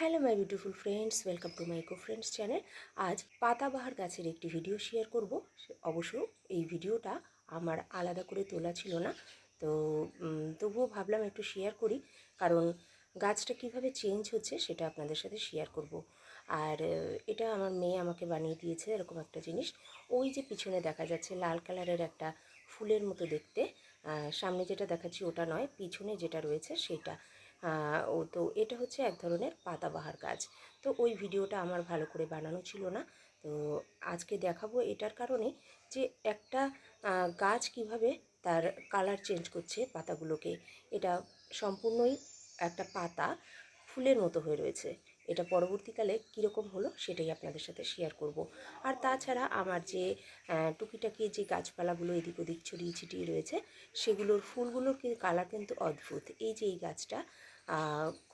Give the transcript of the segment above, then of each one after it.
Hello my beautiful friends welcome to my eco friends channel আজ পাতাবাহার গাছের একটি ভিডিও শেয়ার করব। অবশ্য এই ভিডিওটা আমার আলাদা করে তোলা ছিল না। তো তবুও ভাবলাম একটু শেয়ার করি। কারণ গাছটা কীভাবে চেঞ্জ হচ্ছে সেটা আপনাদের সাথে শেয়ার করব। আর এটা আমার মেয়ে আমাকে বানিয়ে দিয়েছে এরকম একটা জিনিস। ওই যে পিছনে দেখা যাচ্ছে লাল কালারের একটা ফুলের মতো দেখতে। সামনে যেটা দেখাচ্ছি ওটা নয়, পিছনে যেটা রয়েছে সেটা। ও তো এটা হচ্ছে এক ধরনের পাতাবাহার গাছ তো ওই ভিডিওটা আমার ভালো করে বানানো ছিল না। তো আজকে দেখাবো এটার কারণে যে একটা গাছ কীভাবে তার কালার চেঞ্জ করছে পাতাগুলোকে। এটা সম্পূর্ণই একটা পাতা ফুলের মতো হয়ে রয়েছে। এটা পরবর্তীকালে কীরকম হলো সেটাই আপনাদের সাথে শেয়ার করব। আর তাছাড়া আমার যে টুকিটাকি যে গাছপালাগুলো এদিক ওদিক ছড়িয়ে ছিটিয়ে রয়েছে, সেগুলোর ফুলগুলোর কালার কিন্তু অদ্ভুত। এই যে এই গাছটা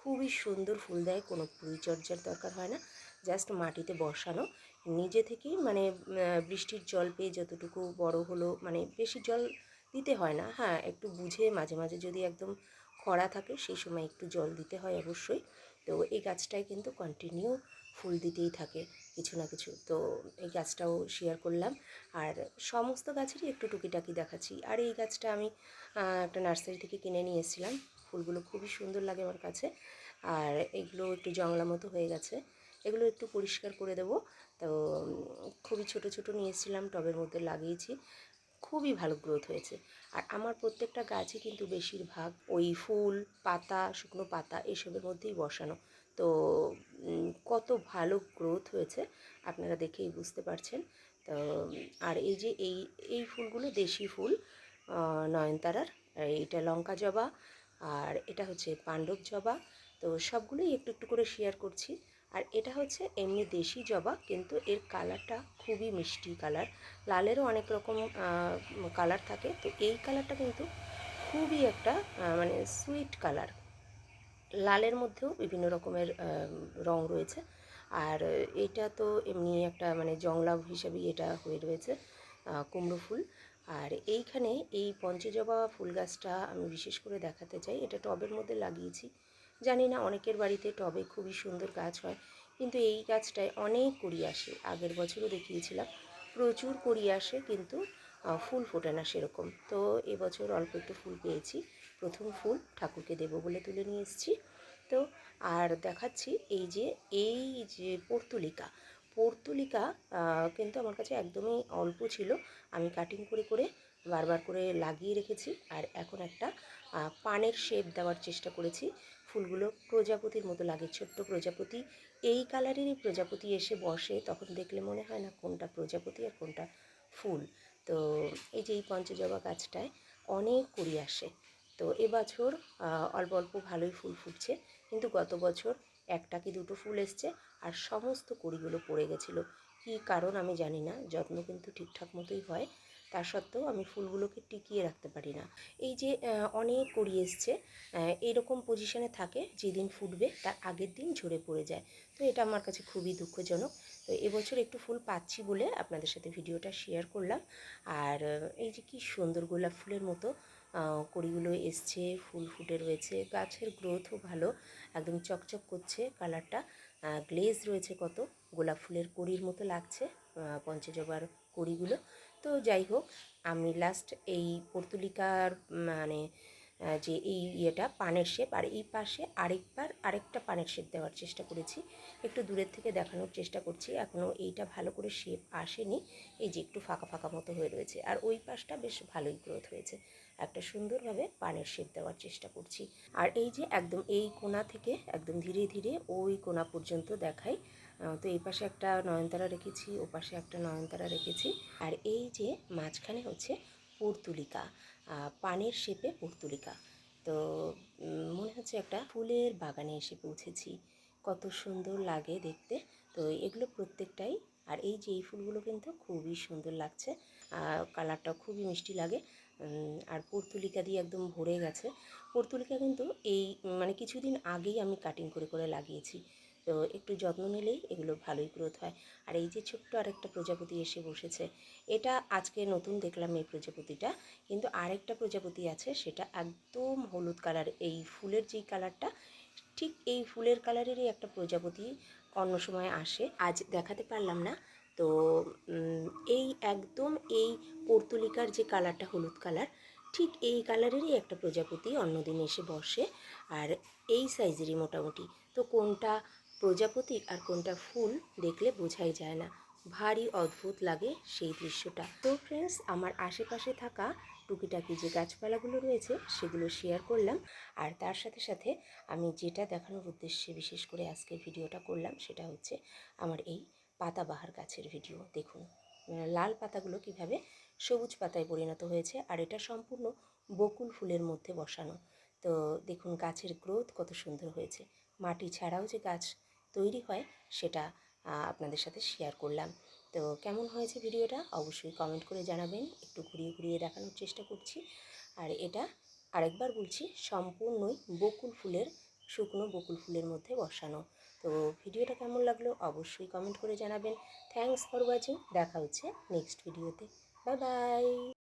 খুবই সুন্দর ফুল দেয়, কোনো পরিচর্যার দরকার হয় না জাস্ট মাটিতে বসানো। নিজে থেকেই মানে বৃষ্টির জল পেয়ে যতটুকু বড় হলো মানে বেশি জল দিতে হয় না হ্যাঁ একটু বুঝে মাঝে মাঝে যদি একদম খরা থাকে, সেই সময় একটু জল দিতে হয় অবশ্যই। তো এই গাছটায় কিন্তু কন্টিনিউ ফুল দিতেই থাকে, কিছু না কিছু। তো এই গাছটাও শেয়ার করলাম। আর সমস্ত গাছেরই একটু টুকিটাকি দেখাচ্ছি। আর এই গাছটা আমি একটা নার্সারি থেকে কিনে নিয়ে এসেছিলাম। ফুলগুলো খুবই সুন্দর লাগে আমার কাছে। আর এগুলো একটু জংলা মতো হয়ে গেছে। এগুলো একটু পরিষ্কার করে দেবো। তো, খুবই ছোট ছোট নিয়ে এসেছিলাম, টবের মধ্যে লাগিয়েছি। খুবই ভালো গ্রোথ হয়েছে। আর আমার প্রত্যেকটা গাছই কিন্তু বেশিরভাগ ওই ফুল, পাতা, শুকনো পাতা এসবের মধ্যেই বসানো। তো কত ভালো গ্রোথ হয়েছে আপনারা দেখেই বুঝতে পারছেন। তো, আর এই যে এই এই ফুলগুলো দেশি ফুল নয়নতারার, এইটা লঙ্কা জবা আর এটা হচ্ছে পাণ্ডব জবা। তো সবগুলোই একটু একটু করে শেয়ার করছি। আর এটা হচ্ছে এমনি দেশি জবা, কিন্তু এর কালারটা খুবই মিষ্টি কালার লালেরও অনেক রকম কালার থাকে। তো এই কালারটা কিন্তু খুবই একটা মানে সুইট কালার লালের মধ্যেও বিভিন্ন রকমের রং রয়েছে। আর এটা তো এমনি একটা মানে জংলাভ হিসাবেই এটা হয়ে রয়েছে কুমড়ো ফুল। আর এইখানে এই পঞ্চজবা ফুল গাছটা আমি বিশেষ করে দেখাতে চাই। এটা টবের মধ্যে লাগিয়েছি। জানি না অনেকের বাড়িতে টবে খুবই সুন্দর গাছ হয়, কিন্তু এই গাছটায় অনেক কড়ি আসে। আগের বছরও দেখিয়েছিলাম, প্রচুর কড়ি আসে, কিন্তু ফুল ফোটে না সেরকম। তো এবছর অল্প একটু ফুল পেয়েছি। প্রথম ফুল ঠাকুরকে দেবো বলে তুলে নিয়ে এসেছি। তো, আর দেখাচ্ছি এই যে এই যে পর্তুলিকা পর্তুলিকা কিন্তু আমার কাছে একদমই অল্প ছিল। আমি কাটিং করে করে বারবার করে লাগিয়ে রেখেছি আর এখন একটা পানের শেপ দেওয়ার চেষ্টা করেছি। ফুলগুলো প্রজাপতির মতো লাগে, ছোট্ট প্রজাপতি। এই কালারেরই প্রজাপতি এসে বসে, তখন দেখলে মনে হয় না কোনটা প্রজাপতি আর কোনটা ফুল। তো এই যে এই পঞ্চজবা গাছটায় অনেক কুড়ি আসে। তো এবছর অল্প অল্প ভালোই ফুল ফুটছে। কিন্তু গত বছর একটা কি দুটো ফুল এসছে আর সমস্ত কড়িগুলো পড়ে গেছিল। কী কারণ আমি জানি না, যত্ন কিন্তু ঠিকঠাক মতোই হয়। তা সত্ত্বেও আমি ফুলগুলোকে টিকিয়ে রাখতে পারি না। এই যে অনেক কড়ি এসছে এইরকম পজিশনে থাকে যেদিন ফুটবে তার আগের দিন ঝরে পড়ে যায়। তো এটা আমার কাছে খুবই দুঃখজনক। তো এবছর একটু ফুল পাচ্ছি বলে আপনাদের সাথে ভিডিওটা শেয়ার করলাম। আর এই যে কি সুন্দর গোলাপ ফুলের মতো কড়িগুলো এসছে, ফুল ফুটে রয়েছে। গাছের গ্রোথও ভালো। একদম চকচক করছে কালারটা গ্লেজ রয়েছে কত। গোলাপ ফুলের কড়ির মতো লাগছে পঞ্চজবার কড়িগুলো। তো যাই হোক, আমি লাস্ট এই পর্তুলিকার মানে যে এই ইয়েটা পানের শেপ আর এই পাশে আরেকবার আরেকটা পানের শেপ দেওয়ার চেষ্টা করেছি। একটু দূরের থেকে দেখানোর চেষ্টা করছি এখনও এইটা ভালো করে শেপ আসেনি। এই যে একটু ফাঁকা ফাঁকা মতো হয়ে রয়েছে, আর ওই পাশটা বেশ ভালোই গ্রোথ হয়েছে। একটা সুন্দরভাবে পানের শেপ দেওয়ার চেষ্টা করছি। আর এই যে একদম এই কোণা থেকে একদম ধীরে ধীরে ওই কোণা পর্যন্ত দেখাই তো এই পাশে একটা নয়নতারা রেখেছি, ও পাশে একটা নয়নতারা রেখেছি। আর এই যে মাঝখানে হচ্ছে পর্তুলিকা পানের শেপে পর্তুলিকা। তো মনে হচ্ছে একটা ফুলের বাগানে এসে পৌঁছেছি। কত সুন্দর লাগে দেখতে। তো, এগুলো প্রত্যেকটাই। আর এই যে এই ফুলগুলো কিন্তু খুবই সুন্দর লাগছে। কালারটা খুবই মিষ্টি লাগে। আর পর্তুলিকা দিয়ে একদম ভরে গেছে। পর্তুলিকা কিন্তু এই মানে কিছুদিন আগেই আমি কাটিং করে করে লাগিয়েছি। তো একটু যত্ন নিলেই এগুলো ভালোই গ্রোথ হয়। আর এই যে ছোট্ট আরেকটা প্রজাপতি এসে বসেছে, এটা আজকে নতুন দেখলাম এই প্রজাপতিটা, কিন্তু আরেকটা প্রজাপতি আছে সেটা একদম হলুদ কালার এই ফুলের যেই কালারটা ঠিক এই ফুলের কালারেরই একটা প্রজাপতি অন্য সময় আসে, আজ দেখাতে পারলাম না। তো এই একদম এই পর্তুলিকার যে কালারটা হলুদ কালার ঠিক এই কালারেরই একটা প্রজাপতি অন্যদিন এসে বসে, আর এই সাইজেরই মোটামুটি। তো কোনটা প্রজাপতি আর কোনটা ফুল দেখলে বোঝাই যায় না। ভারী অদ্ভুত লাগে সেই দৃশ্যটা। তো ফ্রেন্ডস আমার আশেপাশে থাকা টুকিটাকি যে গাছপালাগুলো রয়েছে, সেগুলো শেয়ার করলাম। আর তার সাথে সাথে আমি যেটা দেখানোর উদ্দেশ্যে বিশেষ করে আজকের ভিডিওটা করলাম, সেটা হচ্ছে আমার এই পাতাবাহার গাছের ভিডিও দেখুন লাল পাতাগুলো কীভাবে সবুজ পাতায় পরিণত হয়েছে আর এটা সম্পূর্ণ বকুল ফুলের মধ্যে বসানো। তো দেখুন, গাছের গ্রোথ কত সুন্দর হয়েছে। মাটি ছাড়াও যে গাছ তৈরি হয়, সেটা আপনাদের সাথে শেয়ার করলাম। তো কেমন হয়েছে ভিডিওটা? অবশ্যই কমেন্ট করে জানাবেন। একটু ঘুরিয়ে ঘুরিয়ে দেখানোর চেষ্টা করছি। আর এটা আরেকবার বলছি, সম্পূর্ণই বকুল ফুলের, শুকনো বকুল ফুলের মধ্যে বসানো। তো ভিডিওটা কেমন লাগল? অবশ্যই কমেন্ট করে জানাবেন। থ্যাঙ্কস ফর ওয়াচিং দেখা হচ্ছে নেক্সট ভিডিওতে বাই বাই